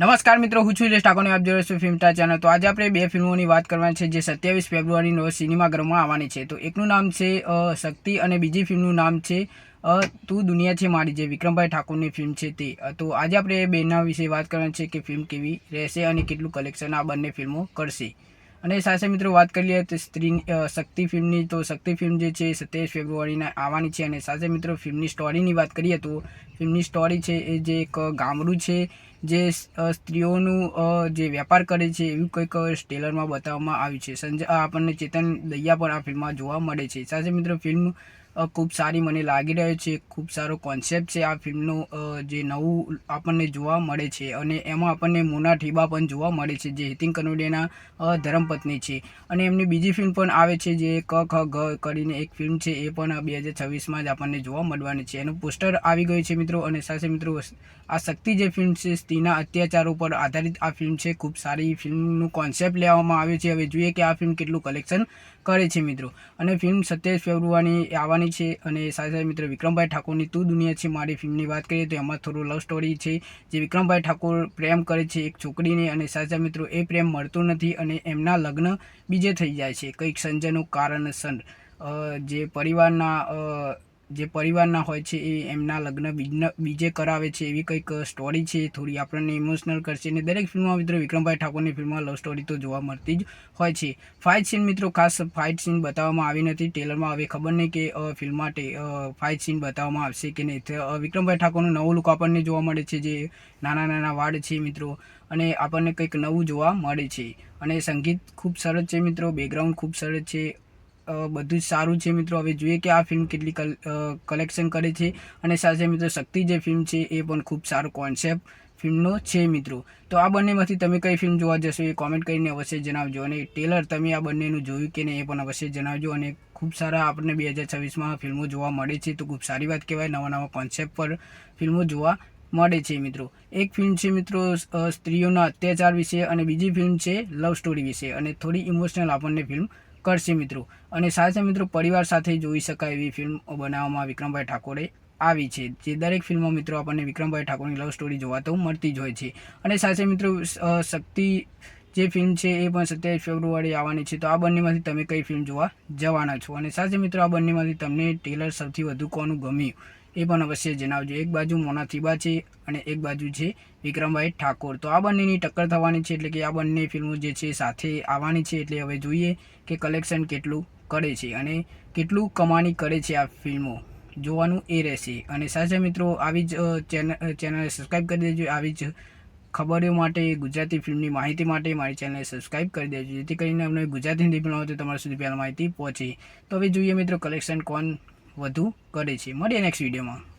નમસ્કાર મિત્રો, હું છું ઇલેશ ઠાકોરની, આપ જોડે છું ફિલ્મ ચેનલ. તો આજે આપણે બે ફિલ્મોની વાત કરવાની છે, જે સત્યાવીસ ફેબ્રુઆરીનો રોજ સિનેમાઘરમાં આવવાની છે. તો એકનું નામ છે શક્તિ અને બીજી ફિલ્મનું નામ છે તું દુનિયા છે મારી, જે વિક્રમભાઈ ઠાકોરની ફિલ્મ છે તે. તો આજે આપણે બેના વિશે વાત કરવાની છે કે ફિલ્મ કેવી રહેશે અને કેટલું કલેક્શન આ બંને ફિલ્મો કરશે. અને સાથે મિત્રો વાત કરી લઈએ તો સ્ત્રી શક્તિ ફિલ્મની, તો શક્તિ ફિલ્મ જે છે સત્યાવીસ ફેબ્રુઆરીના આવવાની છે અને સાથે મિત્રો ફિલ્મની સ્ટોરીની વાત કરીએ તો ફિલ્મની સ્ટોરી છે એ જે એક ગામડું છે, જે સ્ત્રીઓનું જે વેપાર કરે છે એવું કંઈક સ્ટેલરમાં બતાવવામાં આવ્યું છે. સંજય આપણને ચેતન દૈયા પણ આ ફિલ્મમાં જોવા મળે છે. સાથે મિત્રો ફિલ્મ ખૂબ સારી મને લાગી રહ્યો છે. ખૂબ સારો કોન્સેપ્ટ છે આ ફિલ્મનો જે નવું આપણને જોવા મળે છે અને એમાં આપણને મોના ઠીબા પણ જોવા મળે છે, જે હિતિન કનોડિયાના ધરમપત્ની છે. અને એમની બીજી ફિલ્મ પણ આવે છે જે ક, ખ, ગ કરીને એક ફિલ્મ છે એ પણ બે હજાર છવ્વીસમાં જ આપણને જોવા મળવાની છે. એનું પોસ્ટર આવી ગયું છે મિત્રો અને સાથે મિત્રો આ શક્તિ જે ફિલ્મ છે સ્ત્રીના અત્યાચારો પર આધારિત આ ફિલ્મ છે. ખૂબ સારી ફિલ્મનું કોન્સેપ્ટ લેવામાં આવ્યું છે. હવે જોઈએ કે આ ફિલ્મ કેટલું કલેક્શન કરે છે મિત્રો. અને ફિલ્મ સત્યાવીસ ફેબ્રુઆરી આવવાની છે અને સાથે સાથે મિત્રો વિક્રમભાઈ ઠાકોરની તું દુનિયા છે મારી ફિલ્મની વાત કરીએ તો એમાં થોડું લવ સ્ટોરી છે જે વિક્રમભાઈ ઠાકોર પ્રેમ કરે છે એક છોકરીને અને સાથે મિત્રો એ પ્રેમ મળતો નથી અને એમના લગ્ન બીજે થઈ જાય છે કંઈક સંજયનું કારણસર. જે પરિવારના જે પરિવારના હોય છે એ એમના લગ્ન બીજે કરાવે છે એવી કંઈક સ્ટોરી છે, થોડી આપણને ઇમોશનલ કરશે અને દરેક ફિલ્મમાં મિત્રો વિક્રમભાઈ ઠાકોરની ફિલ્મમાં લવ સ્ટોરી તો જોવા મળતી જ હોય છે. ફાઇટ સીન મિત્રો ખાસ ફાઇટ સીન બતાવવામાં આવી નથી. ટેલરમાં હવે ખબર નહીં કે ફિલ્મમાં ફાઇટ સીન બતાવવામાં આવશે કે નહીં. વિક્રમભાઈ ઠાકોરનું નવું લુક આપણને જોવા મળે છે જે નાના નાના વાડ છે મિત્રો અને આપણને કંઈક નવું જોવા મળે છે. અને સંગીત ખૂબ સરસ છે મિત્રો બેકગ્રાઉન્ડ ખૂબ સરસ છે. બધું જ સારું છે મિત્રો. હવે જોઈએ કે આ ફિલ્મ કેટલી કલ- કલેક્શન કરે છે. અને સાથે મિત્રો શક્તિ જે ફિલ્મ છે એ પણ ખૂબ સારો કોન્સેપ્ટ ફિલ્મનો છે મિત્રો. તો આ બંનેમાંથી તમે કઈ ફિલ્મ જોવા જશો એ કોમેન્ટ કરીને અવશ્ય જણાવજો. અને ટેલર તમે આ બંનેનું જોયું કે નહીં એ પણ અવશ્ય જણાવજો. અને ખૂબ સારા આપણને બે હજાર છવ્વીસમાં ફિલ્મો જોવા મળે છે. તો ખૂબ સારી વાત કહેવાય. નવા નવા કોન્સેપ્ટ પર ફિલ્મો જોવા મળે છે મિત્રો. એક ફિલ્મ છે મિત્રો સ્ત્રીઓના અત્યાચાર વિશે અને બીજી ફિલ્મ છે લવ સ્ટોરી વિશે. અને થોડી ઇમોશનલ આપણને ફિલ્મ કરશે મિત્રો. અને સાથે મિત્રો પરિવાર સાથે જોઈ શકાય એવી ફિલ્મ બનાવવામાં વિક્રમભાઈ ઠાકોરે આવી છે. જે દરેક ફિલ્મો મિત્રો આપણને વિક્રમભાઈ ઠાકોરની લવ સ્ટોરી જોવા તો મળતી જ હોય છે. અને સાથે મિત્રો શક્તિ જે ફિલ્મ છે એ પણ સત્યાવીસ ફેબ્રુઆરી આવવાની છે. તો આ બંનેમાંથી તમે કઈ ફિલ્મ જોવા જવાના છો? અને સાથે મિત્રો, આ બંનેમાંથી તમને ટેલર સૌથી વધુ કોનું ગમ્યું? એ પણ અવશ્ય જણાવજો. એક બાજુ મોના થીબા છે અને એક બાજુ છે વિક્રમભાઈ ઠાકોર. તો આ બંનેની ટક્કર થવાની છે એટલે કે આ બંને ફિલ્મો જે છે સાથે આવવાની છે એટલે હવે જોઈએ કે કલેક્શન કેટલું કરે છે અને કેટલું કમાણી કરે છે આ ફિલ્મો. જોવાનું એ રહેશે. અને સાચા મિત્રો, આવી જ ચેનલ ચેનલ સબસ્ક્રાઈબ કરી દેજો. આવી જ ખબરો માટે, ગુજરાતી ફિલ્મની માહિતી માટે મારી ચેનલને સબસ્ક્રાઈબ કરી દેજો. જેથી કરીને અમને ગુજરાતી હિન્દી ફિલ્મ તમારા સુધી પહેલાં માહિતી પહોંચે. તો હવે જોઈએ મિત્રો, કલેક્શન કોણ વધુ કરે છે. મળીએ નેક્સ્ટ વિડીયોમાં